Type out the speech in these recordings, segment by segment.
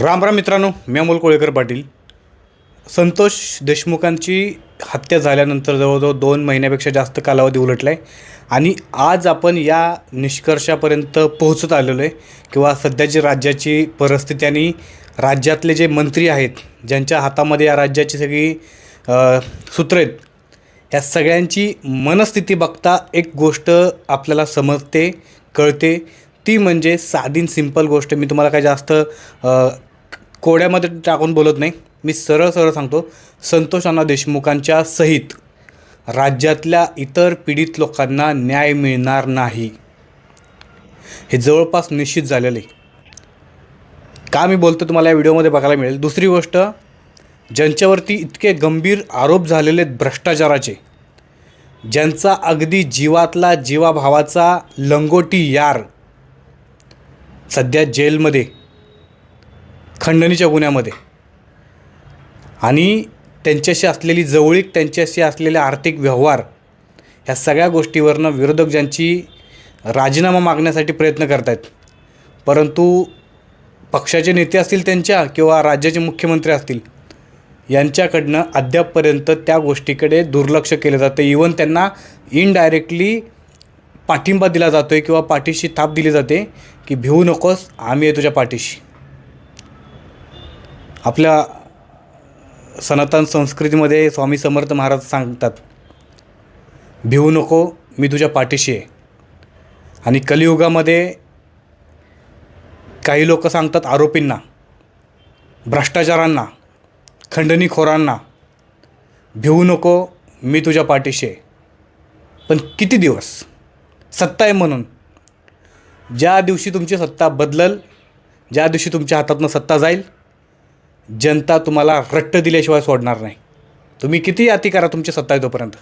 राम राम मित्रांनो मी अमोल कोळेकर पाटील. संतोष देशमुखांची हत्या झाल्यानंतर जवळजवळ दोन महिन्यापेक्षा जास्त कालावधी उलटला आहे आणि आज आपण या निष्कर्षापर्यंत पोहोचत आलेलो आहे किंवा सध्याची राज्याची परिस्थिती आणि राज्यातले जे मंत्री आहेत ज्यांच्या हातामध्ये या राज्याची सगळी सूत्र आहेत या सगळ्यांची मनस्थिती बघता एक गोष्ट आपल्याला समजते कळते. ती म्हणजे साधीन सिंपल गोष्ट. मी तुम्हाला काय जास्त कोड्यामध्ये टाकून बोलत नाही. मी सरळ सरळ सांगतो संतोष अण्णा देशमुखांच्या सहित राज्यातल्या इतर पीडित लोकांना न्याय मिळणार नाही. हे जवळपास निश्चित झालेलं आहे. का मी बोलतो तुम्हाला या व्हिडिओमध्ये बघायला मिळेल? दुसरी गोष्ट ज्यांच्यावरती इतके गंभीर आरोप झालेले आहेत भ्रष्टाचाराचे ज्यांचा अगदी जीवातला जीवाभावाचा लंगोटी यार सध्या जेलमध्ये खंडणीच्या गुन्ह्यामध्ये. आणि त्यांच्याशी असलेली जवळीक त्यांच्याशी असलेले आर्थिक व्यवहार ह्या सगळ्या गोष्टीवरनं विरोधक ज्यांची राजीनामा मागण्यासाठी प्रयत्न करत आहेत परंतु पक्षाचे नेते असतील त्यांच्या किंवा राज्याचे मुख्यमंत्री असतील यांच्याकडनं अद्यापपर्यंत त्या गोष्टीकडे दुर्लक्ष केलं जातं. इवन त्यांना इनडायरेक्टली पाठिंबा दिला जातो आहे किंवा पाठीशी थाप दिली जाते की भिवू नकोस आम्ही आहे तुझ्या पाठीशी. आपल्या सनातन संस्कृतीमध्ये स्वामी समर्थ महाराज सांगतात भिवू नको मी तुझ्या पाठीशी आहे. आणि कलियुगामध्ये काही लोक सांगतात आरोपींना भ्रष्टाचारांना खंडणीखोरांना भिवू नको मी तुझ्या पाठीशी आहे. पण किती दिवस? सत्ता आहे म्हणून. ज्या दिवशी तुमची सत्ता बदलल ज्या दिवशी तुमच्या हातातनं सत्ता जाईल जनता तुम्हाला रट्ट दिल्याशिवाय सोडणार नाही. तुम्ही किती अति करा तुमची सत्ता येतोपर्यंत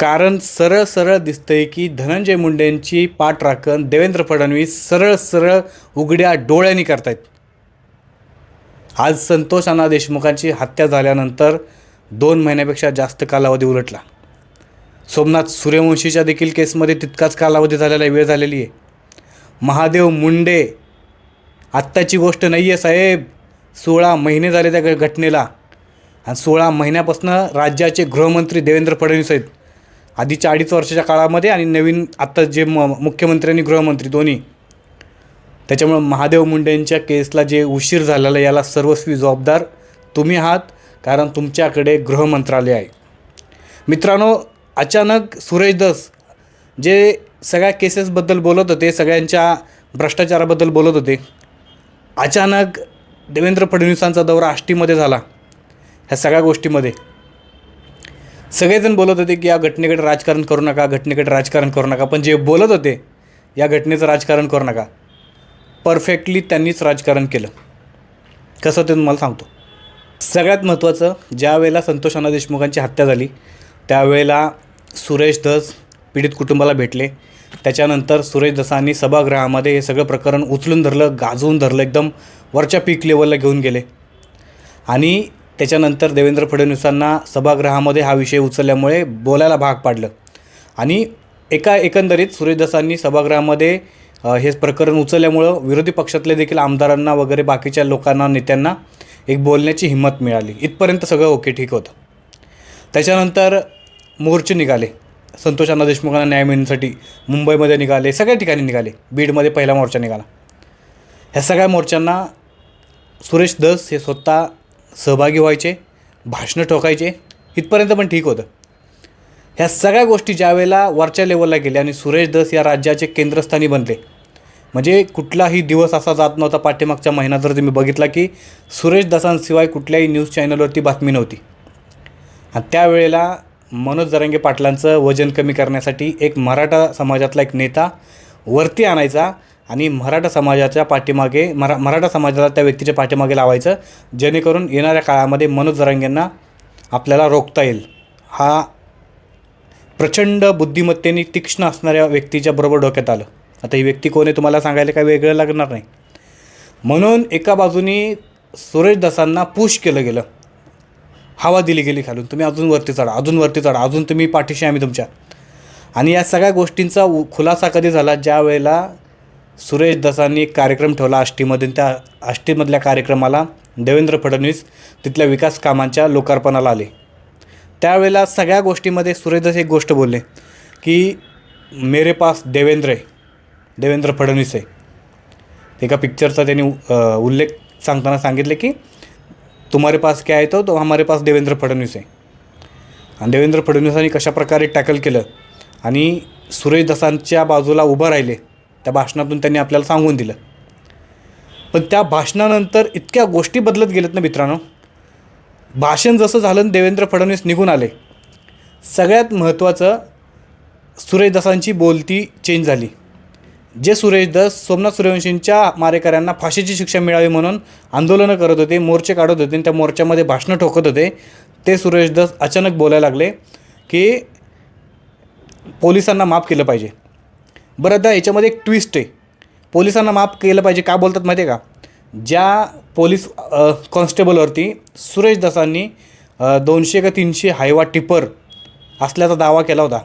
कारण सरळ सरळ दिसतंय की धनंजय मुंडेंची पाठराखण देवेंद्र फडणवीस सरळ सरळ उघड्या डोळ्यांनी करतायत. आज संतोष अण्णा देशमुखांची हत्या झाल्यानंतर दोन महिन्यापेक्षा जास्त कालावधी उलटला. सोमनाथ सूर्यवंशीच्या देखील केसमध्ये तितकाच कालावधी झालेला वेळ झालेली आहे. महादेव मुंडे आत्ताची गोष्ट नाही आहे साहेब. सोळा महिने झाले त्या घटनेला. आणि सोळा महिन्यापासून राज्याचे गृहमंत्री देवेंद्र फडणवीस आहेत. आधीच्या अडीच वर्षाच्या काळामध्ये आणि नवीन आत्ता जे म मुख्यमंत्री आणि गृहमंत्री दोन्ही. त्याच्यामुळं महादेव मुंडेंच्या केसला जे उशीर झालेला आहे, याला सर्वस्वी जबाबदार तुम्ही आहात कारण तुमच्याकडे गृहमंत्रालय आहे. मित्रांनो अचानक सुरेश दस जे सगळ्या केसेसबद्दल बोलत होते सगळ्यांच्या भ्रष्टाचाराबद्दल बोलत होते अचानक देवेंद्र फडणवीसांचा दौरा आष्टीमध्ये झाला. ह्या सगळ्या गोष्टीमध्ये. सगळेजण बोलत होते की या घटनेकडे राजकारण करू नका घटनेकडे राजकारण करू नका. पण जे बोलत होते या घटनेचं राजकारण करू नका. परफेक्टली त्यांनीच राजकारण केलं. कसं ते तुम्हाला सांगतो. सगळ्यात महत्त्वाचं ज्या वेळेला संतोष अण्णा देशमुखांची हत्या झाली त्यावेळेला सुरेश धस पीडित कुटुंबाला भेटले. त्याच्यानंतर सुरेश दसांनी सभागृहामध्ये हे सगळं प्रकरण उचलून धरलं गाजवून धरलं एकदम वरच्या पीक लेवलला घेऊन गेले. आणि त्याच्यानंतर देवेंद्र फडणवीसांना सभागृहामध्ये हा विषय उचलल्यामुळे बोलायला भाग पाडलं. आणि एका एकंदरीत सुरेश दसांनी सभागृहामध्ये हे प्रकरण उचलल्यामुळं विरोधी पक्षातले देखील आमदारांना वगैरे बाकीच्या लोकांना नेत्यांना एक बोलण्याची हिंमत मिळाली. इथपर्यंत सगळं ओके ठीक होतं. त्याच्यानंतर मोर्चे निघाले. संतोष अण्णा देशमुखांना न्याय मिळण्यासाठी मुंबईमध्ये निघाले सगळ्या ठिकाणी निघाले. बीडमध्ये पहिला मोर्चा निघाला. ह्या सगळ्या मोर्चांना सुरेश दस हे स्वतः सहभागी व्हायचे भाषणं ठोकायचे इथपर्यंत पण ठीक होतं. ह्या सगळ्या गोष्टी ज्यावेळेला वरच्या लेवलला गेल्या आणि सुरेश दस या राज्याचे केंद्रस्थानी बनले म्हणजे कुठलाही दिवस असा जात नव्हता पाठीमागच्या महिना जर तुम्ही बघितला की सुरेश दसांशिवाय कुठल्याही न्यूज चॅनलवरती बातमी नव्हती. आणि त्यावेळेला मनोज जरांगे पाटलांचं वजन कमी करण्यासाठी एक मराठा समाजातला एक नेता वरती आणायचा आणि मराठा समाजाच्या पाठीमागे मरा मराठा समाजाला त्या व्यक्तीच्या पाठीमागे लावायचं जेणेकरून येणाऱ्या काळामध्ये मनोज जरांगेंना आपल्याला रोखता येईल. हा प्रचंड बुद्धिमत्तेने तीक्ष्ण असणाऱ्या व्यक्तीच्या बरोबर डोक्यात आलं. आता ही व्यक्ती कोण आहे तुम्हाला सांगायला काय वेगळं लागणार नाही. म्हणून एका बाजूनी सुरेश दसांना पुश केलं गेलं. हवा दिली गेली खालून. तुम्ही अजून वरती चढा अजून वरती चढा अजून तुम्ही पाठीशी आम्ही तुमच्या. आणि या सगळ्या गोष्टींचा उ- खुलासा कधी झाला? ज्या वेळेला सुरेश दसांनी एक कार्यक्रम ठेवला आष्टीमध्ये त्या आष्टीमधल्या कार्यक्रमाला देवेंद्र फडणवीस तिथल्या विकास कामांच्या लोकार्पणाला आले. त्यावेळेला सगळ्या गोष्टीमध्ये सुरेश दस एक गोष्ट बोलले की मेरे पास देवेंद्र आहे देवेंद्र फडणवीस आहे. एका पिक्चरचा त्यांनी उल्लेख सांगताना सांगितले की तुम्हारे पास काय आहे तो तो हमारे पास देवेंद्र फडणवीस आहे आणि देवेंद्र फडणवीसांनी कशाप्रकारे टॅकल केलं आणि सुरेश दसांच्या बाजूला उभं राहिले त्या भाषणातून त्यांनी आपल्याला सांगून दिलं. पण त्या भाषणानंतर इतक्या गोष्टी बदलत गेल्यात ना मित्रांनो. भाषण जसं झालं देवेंद्र फडणवीस निघून आले सगळ्यात महत्त्वाचं सुरेश दसांची बोलती चेंज झाली. जे सुरेश दस सोमनाथ सूर्यवंशींच्या मारेकऱ्यांना फाशीची शिक्षा मिळावी म्हणून आंदोलनं करत होते मोर्चे काढत होते आणि त्या मोर्चामध्ये भाषणं ठोकत होते ते सुरेश दस अचानक बोलायला लागले की पोलिसांना माफ केलं पाहिजे. बरं आता याच्यामध्ये एक ट्विस्ट आहे. पोलिसांना माफ केलं पाहिजे का बोलतात माहिती आहे का? ज्या पोलीस कॉन्स्टेबलवरती सुरेश दसांनी दोनशे का तीनशे हायवा टिपर असल्याचा दावा केला होता.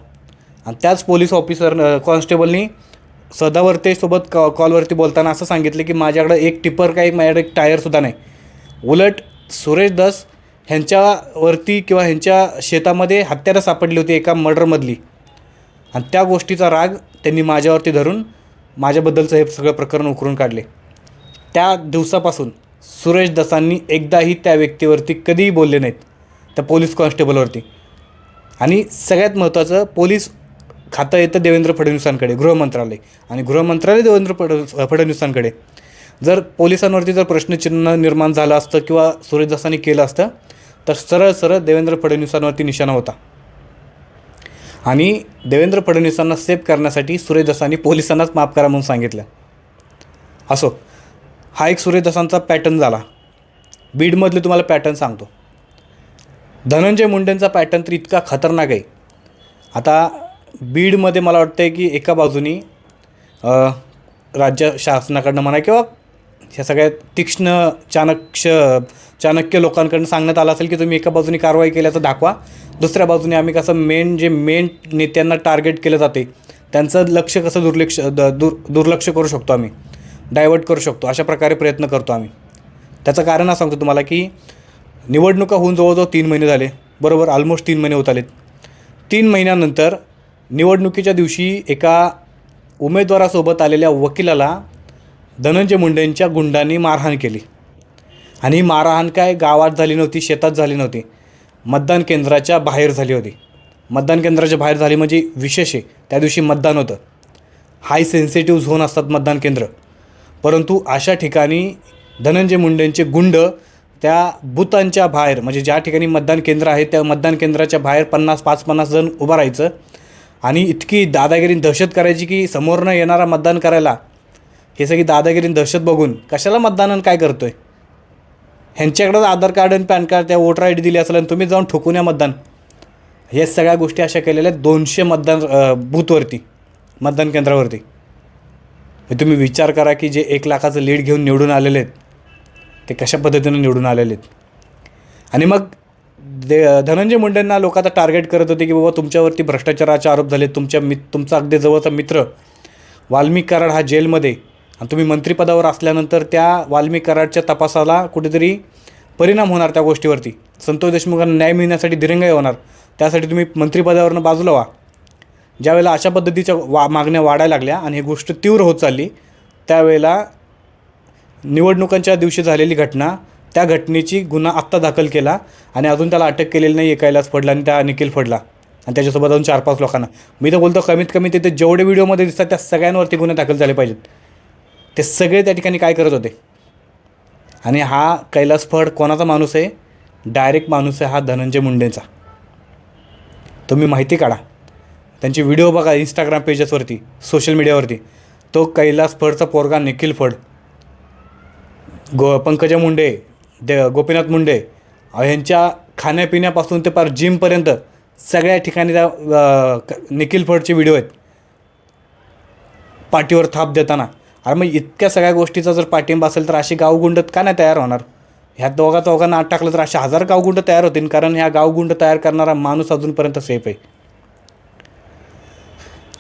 आणि त्याच पोलीस ऑफिसर कॉन्स्टेबलनी सदावर्तेसोबत कॉ कॉलवरती बोलताना असं सांगितलं की माझ्याकडं एक टिपर काही माझ्याकडे एक टायरसुद्धा नाही. उलट सुरेश दस ह्यांच्यावरती किंवा ह्यांच्या शेतामध्ये हत्यारं सापडली होती एका मर्डरमधली. आणि त्या गोष्टीचा राग त्यांनी माझ्यावरती धरून माझ्याबद्दलचं हे सगळं प्रकरण उकरून काढले. त्या दिवसापासून सुरेश दसांनी एकदाही त्या व्यक्तीवरती कधीही बोलले नाहीत. त्या पोलीस कॉन्स्टेबलवरती. आणि सगळ्यात महत्त्वाचं पोलीस खातं येतं देवेंद्र फडणवीसांकडे गृहमंत्रालय आणि गृहमंत्रालय देवेंद्र फड फडणवीसांकडे. जर पोलिसांवरती जर प्रश्नचिन्ह निर्माण झालं असतं किंवा सूर्यदासांनी केलं असतं तर सरळ सरळ देवेंद्र फडणवीसांवरती निशाणा होता. आणि देवेंद्र फडणवीसांना सेफ करण्यासाठी सूर्यदासांनी पोलिसांनाच माफ करा म्हणून सांगितलं. असो हा एक सूर्यदासांचा पॅटर्न झाला. बीडमधले तुम्हाला पॅटर्न सांगतो. धनंजय मुंडेंचा पॅटर्न तर इतका खतरनाक आहे. आता बीडमध्ये मला वाटतं आहे की एका बाजूनी राज्य शासनाकडनं म्हणा किंवा ह्या सगळ्या तीक्ष्ण चाणक्य चाणक्य लोकांकडून सांगण्यात आलं असेल की तुम्ही एका बाजूने कारवाई केल्याचं दाखवा. दुसऱ्या बाजूने आम्ही कसं मेन जे मेन नेत्यांना टार्गेट केलं जाते त्यांचं लक्ष कसं दुर्लक्ष द दुर दुर्लक्ष करू शकतो आम्ही डायवर्ट करू शकतो अशा प्रकारे प्रयत्न करतो आम्ही. त्याचं कारण असं सांगतो तुम्हाला की निवडणुका होऊन जवळजवळ तीन महिने झाले बरोबर ऑलमोस्ट तीन महिने होत आलेत. तीन महिन्यानंतर निवडणुकीच्या दिवशी एका उमेदवारासोबत आलेल्या वकिलाला धनंजय मुंडेंच्या गुंडांनी मारहाण केली. आणि ही मारहाण काय? गावात झाली नव्हती शेतात झाली नव्हती. मतदान केंद्राच्या बाहेर झाली होती. मतदान केंद्राच्या बाहेर झाली म्हणजे विशेष आहे. त्या दिवशी मतदान होतं. हाय सेन्सिटिव्ह झोन असतात मतदान केंद्र. परंतु अशा ठिकाणी धनंजय मुंडेंचे गुंड त्या बुतांच्या बाहेर म्हणजे ज्या ठिकाणी मतदान केंद्र आहे त्या मतदान केंद्राच्या बाहेर पन्नास पाच पन्नास जण उभं राहायचं. आणि इतकी दादागिरी दहशत करायची की समोरनं येणारा मतदान करायला हे सगळी दादागिरी दहशत बघून कशाला मतदान आणि काय आहे ह्यांच्याकडं आधार कार्ड आणि पॅन कार्ड त्या वोटर आय डी दिली असेल आणि तुम्ही जाऊन ठोकून या मतदान. हे सगळ्या गोष्टी अशा केलेल्या आहेत दोनशे मतदान बूथवरती मतदान केंद्रावरती. तुम्ही विचार करा की जे एक लाखाचं लीड घेऊन निवडून आलेले आहेत ते कशा पद्धतीनं निवडून आलेले आहेत. आणि मग दे धनंजय मुंडेंना लोक आता टार्गेट करत होते की बाबा तुमच्यावरती भ्रष्टाचाराचे आरोप झाले तुमच्या मित तुमचा अगदी जवळचा मित्र वाल्मिक कराड हा जेलमध्ये आणि तुम्ही मंत्रिपदावर असल्यानंतर त्या वाल्मिक कराडच्या तपासाला कुठेतरी परिणाम होणार त्या गोष्टीवरती. संतोष देशमुखांना न्याय मिळण्यासाठी दिरंगाई होणार. त्यासाठी तुम्ही मंत्रिपदावरनं बाजूला व्हा. ज्यावेळेला अशा पद्धतीच्या वा मागण्या वाढायला लागल्या आणि ही गोष्ट तीव्र होत चालली त्यावेळेला निवडणुकांच्या दिवशी झालेली घटना त्या घटनेची गुन्हा आत्ता दाखल केला आणि अजून त्याला अटक केलेली नाही आहे कैलास फडला आणि त्या निखिल फडला आणि त्याच्यासोबत अजून चार पाच लोकांना. मी तर बोलतो कमीत कमी तिथे जेवढे व्हिडिओमध्ये दिसतात त्या सगळ्यांवरती गुन्हे दाखल झाले पाहिजेत. ते सगळे त्या ठिकाणी काय करत होते? आणि हा कैलास फड कोणाचा माणूस आहे? डायरेक्ट माणूस आहे हा धनंजय मुंडेंचा. तुम्ही माहिती काढा. त्यांचे व्हिडिओ बघा इंस्टाग्राम पेजेसवरती सोशल मीडियावरती तो कैलास फडचा पोरगा निखिल फड. गो पंकजा मुंडे दे गोपीनाथ मुंडे. ह्यांच्या खाण्यापिण्यापासून ते पार जिमपर्यंत सगळ्या ठिकाणी त्या क- निखिल फडचे व्हिडिओ आहेत. पाठीवर थाप देताना. अरे मग इतक्या सगळ्या गोष्टीचा जर पाठिंबा असेल तर अशी गावगुंड का नाही तयार होणार? ह्या दोघा चौघांना आत टाकलं तर अशा हजार गावगुंड तयार होतील कारण ह्या गावगुंड तयार करणारा माणूस अजूनपर्यंत सेफ आहे.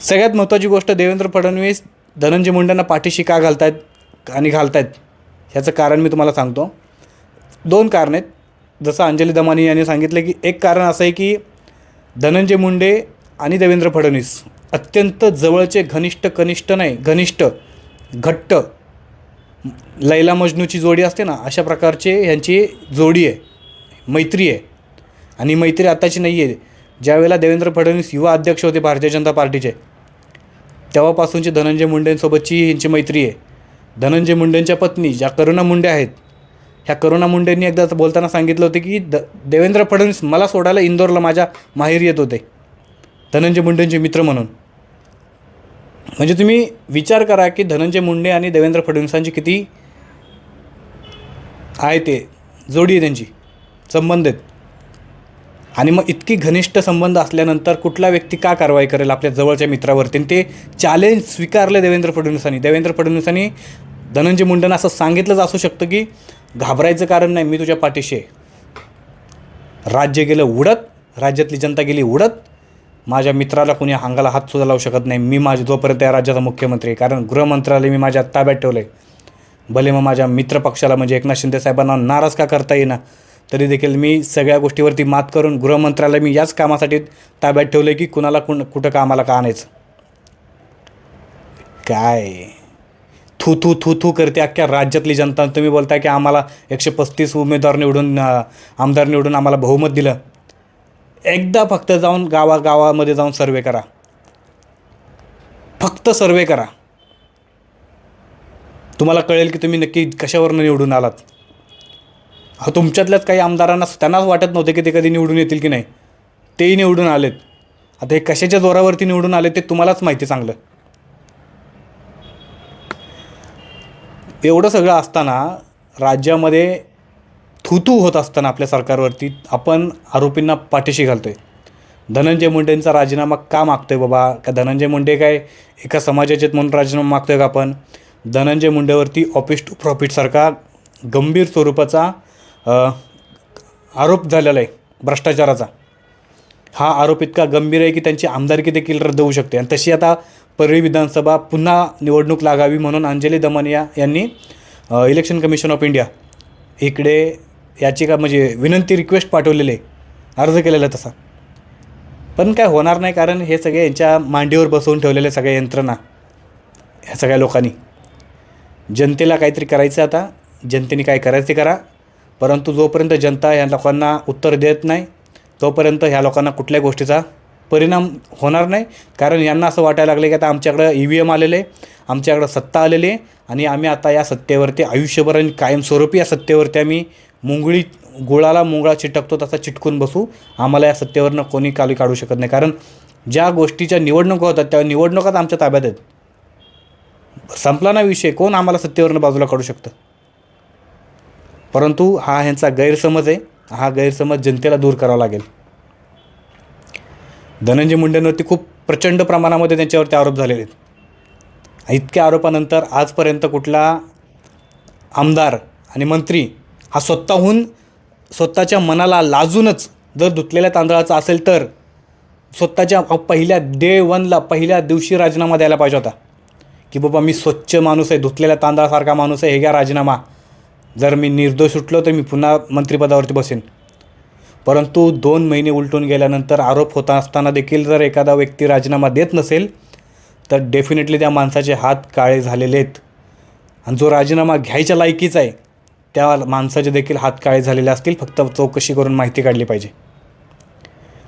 सगळ्यात महत्त्वाची गोष्ट देवेंद्र फडणवीस धनंजय मुंडेंना पाठीशी का घालतायत आणि घालतायत? ह्याचं कारण मी तुम्हाला सांगतो. दोन कारण आहेत. जसं अंजली दमानी यांनी सांगितलं की एक कारण असं आहे की धनंजय मुंडे आणि देवेंद्र फडणवीस अत्यंत जवळचे घनिष्ठ कनिष्ठ नाही घनिष्ठ घट्ट लैला मजनूची जोडी असते ना अशा प्रकारचे ह्यांची जोडी आहे मैत्री आहे. आणि मैत्री आताची नाही आहे. ज्यावेळेला देवेंद्र फडणवीस युवा अध्यक्ष होते भारतीय जनता पार्टीचे तेव्हापासूनची धनंजय मुंडेंसोबतची ह्यांची मैत्री आहे. धनंजय मुंडेंच्या पत्नी ज्या करुणा मुंडे आहेत ह्या करुणा मुंडेंनी एकदा बोलताना सांगितलं होतं की द देवेंद्र फडणवीस मला सोडायला इंदोरला माझ्या माहेर येत होते. धनंजय मुंडेंचे मित्र म्हणून. म्हणजे तुम्ही विचार करा की धनंजय मुंडे आणि देवेंद्र फडणवीसांची किती आहे ते जोडी आहे त्यांची संबंध आहेत. आणि मग इतकी घनिष्ठ संबंध असल्यानंतर कुठला व्यक्ती का कारवाई करेल आपल्या जवळच्या मित्रावरती? आणि ते चॅलेंज स्वीकारले देवेंद्र फडणवीसांनी. देवेंद्र फडणवीसांनी धनंजय मुंडेंना असं सांगितलंच असू शकतं की घाबरायचं कारण नाही मी तुझ्या पाठीशी आहे. राज्य गेलं उडत राज्यातली जनता गेली उडत माझ्या मित्राला कुणी हंगाला हात सुद्धा लावू शकत नाही. मी माझ्या जोपर्यंत या राज्याचा मुख्यमंत्री आहे कारण गृहमंत्रालय मी माझ्या ताब्यात ठेवलं आहे भले मग माझ्या मित्रपक्षाला म्हणजे एकनाथ शिंदे साहेबांना नाराज का करता येईना तरी देखील मी सगळ्या गोष्टीवरती मात करून गृहमंत्रालय मी याच कामासाठी ताब्यात ठेवलं आहे की कुणाला कुण कुठं कामाला का आणायचं? काय? थू थू थू थू करते अख्ख्या राज्यातली जनता. तुम्ही बोलताय की आम्हाला एकशे पस्तीस उमेदवार निवडून आमदार निवडून आम्हाला बहुमत दिलं. एकदा फक्त जाऊन गावागावामध्ये जाऊन सर्वे करा. फक्त सर्वे करा. तुम्हाला कळेल की तुम्ही नक्की कशावरनं निवडून आलात. हा तुमच्यातल्याच काही आमदारांना त्यांनाच वाटत नव्हते की ते कधी निवडून येतील की नाही. तेही निवडून आलेत. आता हे कशाच्या जोरावरती निवडून आले ते तुम्हालाच माहिती चांगलं. एवढं सगळं असताना राज्यामध्ये थुतू होत असताना आपल्या सरकारवरती आपण आरोपींना पाठीशी घालतो आहे धनंजय मुंडेंचा राजीनामा का मागतो आहे बाबा? का धनंजय मुंडे काय एका समाजाचे म्हणून राजीनामा मागतो आहे का आपण? धनंजय मुंडेवरती ऑफिस टू प्रॉफिटसारखा गंभीर स्वरूपाचा आरोप झालेला आहे भ्रष्टाचाराचा. हा आरोप इतका गंभीर आहे की त्यांची आमदारकी देखील रद्द होऊ शकते. आणि तशी आता परळी विधानसभा पुन्हा निवडणूक लागावी म्हणून अंजली दमानिया यांनी इलेक्शन कमिशन ऑफ इंडिया इकडे याचिका म्हणजे विनंती रिक्वेस्ट पाठवलेली आहे. अर्ज केलेला आहे तसा. पण काय होणार नाही कारण हे सगळे यांच्या मांडीवर बसवून ठेवलेले सगळ्या यंत्रणा ह्या सगळ्या लोकांनी. जनतेला काहीतरी करायचं आता. जनतेने काय करायचं करा. परंतु जोपर्यंत जनता ह्या लोकांना उत्तर देत नाही तोपर्यंत ह्या लोकांना कुठल्याही गोष्टीचा परिणाम होणार नाही. कारण यांना असं वाटायला लागलं की आता आमच्याकडं ई व्ही एम आलेले आहे आमच्याकडं सत्ता आलेली आहे आणि आम्ही आता या सत्तेवरती आयुष्यभर आणि कायमस्वरूपी या सत्तेवरती आम्ही मुंगळी गुळाला मुंगळा चिटकतो तसा चिटकून बसू. आम्हाला या सत्तेवरनं कोणी काली काढू शकत नाही. कारण ज्या गोष्टीच्या निवडणुका होतात त्या निवडणुकाच आमच्या ताब्यात आहेत. संपला ना विषय. कोण आम्हाला सत्तेवरनं बाजूला काढू शकतं? परंतु हा ह्यांचा गैरसमज आहे. हा गैरसमज जनतेला दूर करावा लागेल. धनंजय मुंडेंवरती खूप प्रचंड प्रमाणामध्ये त्यांच्यावरती आरोप झालेले आहेत. इतक्या आरोपानंतर आजपर्यंत कुठला आमदार आणि मंत्री हा स्वतःहून स्वतःच्या मनाला लाजूनच जर धुतलेल्या तांदळाचा असेल तर स्वतःच्या पहिल्या डे वनला पहिल्या दिवशी राजीनामा द्यायला पाहिजे होता. की बाबा मी स्वच्छ माणूस आहे धुतलेल्या तांदळासारखा माणूस आहे हे घ्या राजीनामा. जर मी निर्दोष सुटलो तर मी पुन्हा मंत्रिपदावरती बसेन. परंतु दोन महिने उलटून गेल्यानंतर आरोप होता असताना देखील जर एखादा व्यक्ती राजीनामा देत नसेल तर डेफिनेटली त्या माणसाचे हात काळे झालेले आहेत. आणि जो राजीनामा घ्यायच्या लायकीचा आहे त्या माणसाचे देखील हात काळे झालेले असतील फक्त चौकशी करून माहिती काढली पाहिजे.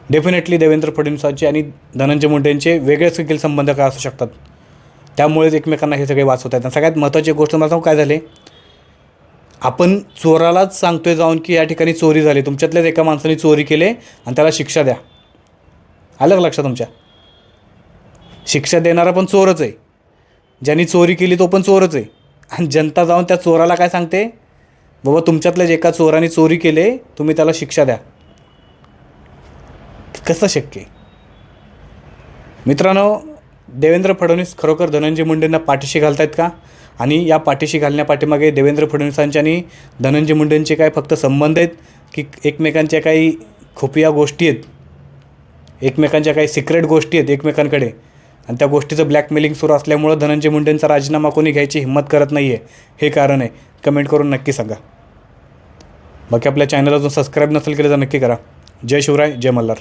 डेफिनेटली देवेंद्र फडणवीसांचे आणि धनंजय मुंडेंचे वेगळेच देखील संबंध काय असू शकतात? त्यामुळेच एकमेकांना हे सगळे वाचवत आहेत. आणि सगळ्यात महत्त्वाची गोष्ट मला सांगू काय झाले? आपण चोरालाच सांगतोय जाऊन की या ठिकाणी चोरी झाली. तुमच्यातल्याच एका माणसाने चोरी केले आणि त्याला शिक्षा द्या. आलं का लक्षात तुमच्या? शिक्षा देणारा पण चोरच आहे. ज्यांनी चोरी केली तो पण चोरच आहे. आणि जनता जाऊन त्या चोराला काय सांगते? बाबा तुमच्यातल्याच एका चोराने चोरी केले तुम्ही त्याला शिक्षा द्या. कसं शक्य आहे? मित्रांनो देवेंद्र फडणवीस खरोखर धनंजय मुंडेंना पाठीशी घालतायत का? आणि या पाठीशी घालण्यापाठीमागे देवेंद्र फडणवीसांचे आणि धनंजय मुंडेंचे काय फक्त संबंध आहेत की एकमेकांच्या काही खुफिया गोष्टी आहेत? एकमेकांच्या काही सिक्रेट गोष्टी आहेत एकमेकांकडे? आणि त्या गोष्टीचं ब्लॅकमेलिंग सुरू असल्यामुळं धनंजय मुंडेंचा राजीनामा कोणी घ्यायची हिंमत करत नाही आहे हे कारण आहे. कमेंट करून नक्की सांगा. बाकी आपल्या चॅनल अजून सबस्क्राईब नसेल केलं तर नक्की करा. जय शिवराय जय मल्हार.